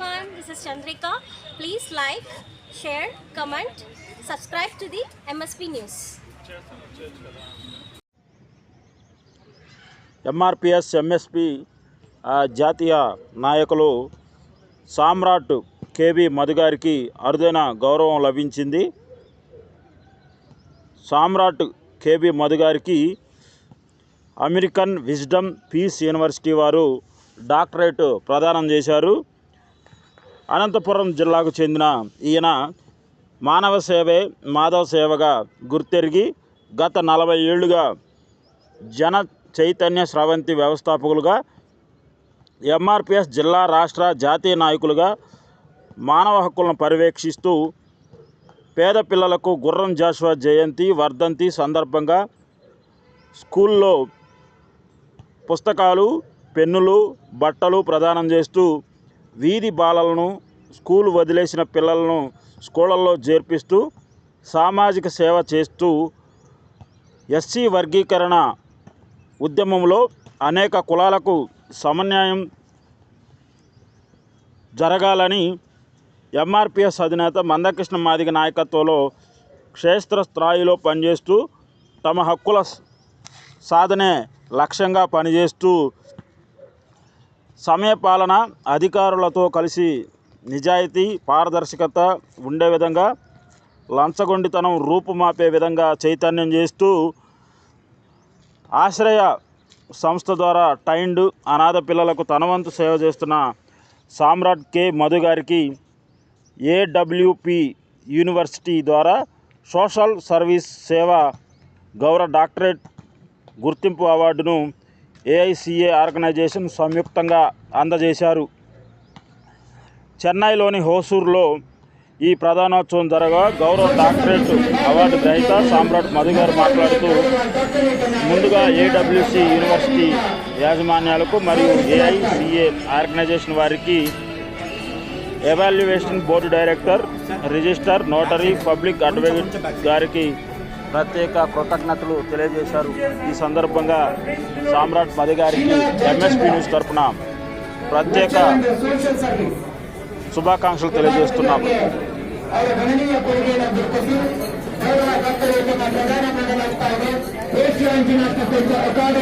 everyone, this is Chandrika. Please like, share, comment, subscribe to the MSP News. MRPS MSP జాతీయ నాయకులు Samrat KV మధుగారికి అరుదైన గౌరవం లభించింది సామ్రాట్ కేబి మధుగారికి అమెరికన్ విజ్డమ్ పీస్ యూనివర్సిటీ వారు డాక్టరేట్ ప్రదానం చేశారు అనంతపురం జిల్లాకు చెందిన ఈయన మానవ సేవే మాధవ సేవగా గుర్తెరిగి గత నలభై ఏళ్ళుగా జన చైతన్య స్రవంతి వ్యవస్థాపకులుగా ఎంఆర్పిఎస్ జిల్లా రాష్ట్ర జాతీయ నాయకులుగా మానవ హక్కులను పర్యవేక్షిస్తూ పేద పిల్లలకు గుర్రం జాషువా జయంతి వర్ధంతి సందర్భంగా స్కూల్లో పుస్తకాలు పెన్నులు బట్టలు ప్రదానం చేస్తూ వీధి బాలలను స్కూల్ వదిలేసిన పిల్లలను స్కూళ్ళల్లో చేర్పిస్తూ సామాజిక సేవ చేస్తూ ఎస్సీ వర్గీకరణ ఉద్యమంలో అనేక కులాలకు సమన్యాయం జరగాలని ఎంఆర్పిఎస్ అధినేత మందకృష్ణ మాదిగ నాయకత్వంలో క్షేత్రస్థాయిలో పనిచేస్తూ తమ హక్కుల సాధనే లక్ష్యంగా పనిచేస్తూ సమయపాలన అధికారులతో కలిసి నిజాయితీ పారదర్శకత ఉండే విధంగా లంచగొండితనం రూపుమాపే విధంగా చైతన్యం చేస్తూ ఆశ్రయ సంస్థ ద్వారా టైండ్ అనాథ పిల్లలకు తనవంతు సేవ చేస్తున్న సామ్రాట్ కె. మధు గారికి ఏడబ్ల్యూపి యూనివర్సిటీ ద్వారా సోషల్ సర్వీస్ సేవ గౌరవ డాక్టరేట్ గుర్తింపు అవార్డును ఏఐసిఏ ఆర్గనైజేషన్ సంయుక్తంగా అందజేశారు. చెన్నైలోని హోసూర్లో ఈ ప్రధానోత్సవం జరగా గౌరవ డాక్టరేట్ అవార్డు గ్రహీత సామ్రాట్ మధు గారు మాట్లాడుతూ ముందుగా ఏడబ్ల్యూసి యూనివర్సిటీ యాజమాన్యాలకు మరియు ఏఐసిఏ ఆర్గనైజేషన్ వారికి evaluation board director register notary public advocate గారికి ప్రత్యేక కృతజ్ఞతలు తెలియజేశారు. ఈ సందర్భంగా సామ్రాట్ మధు గారికి ఎంఎస్పీ న్యూస్ తరఫున ప్రత్యేక శుభాకాంక్షలు తెలియజేస్తున్నాము. ప్రధాన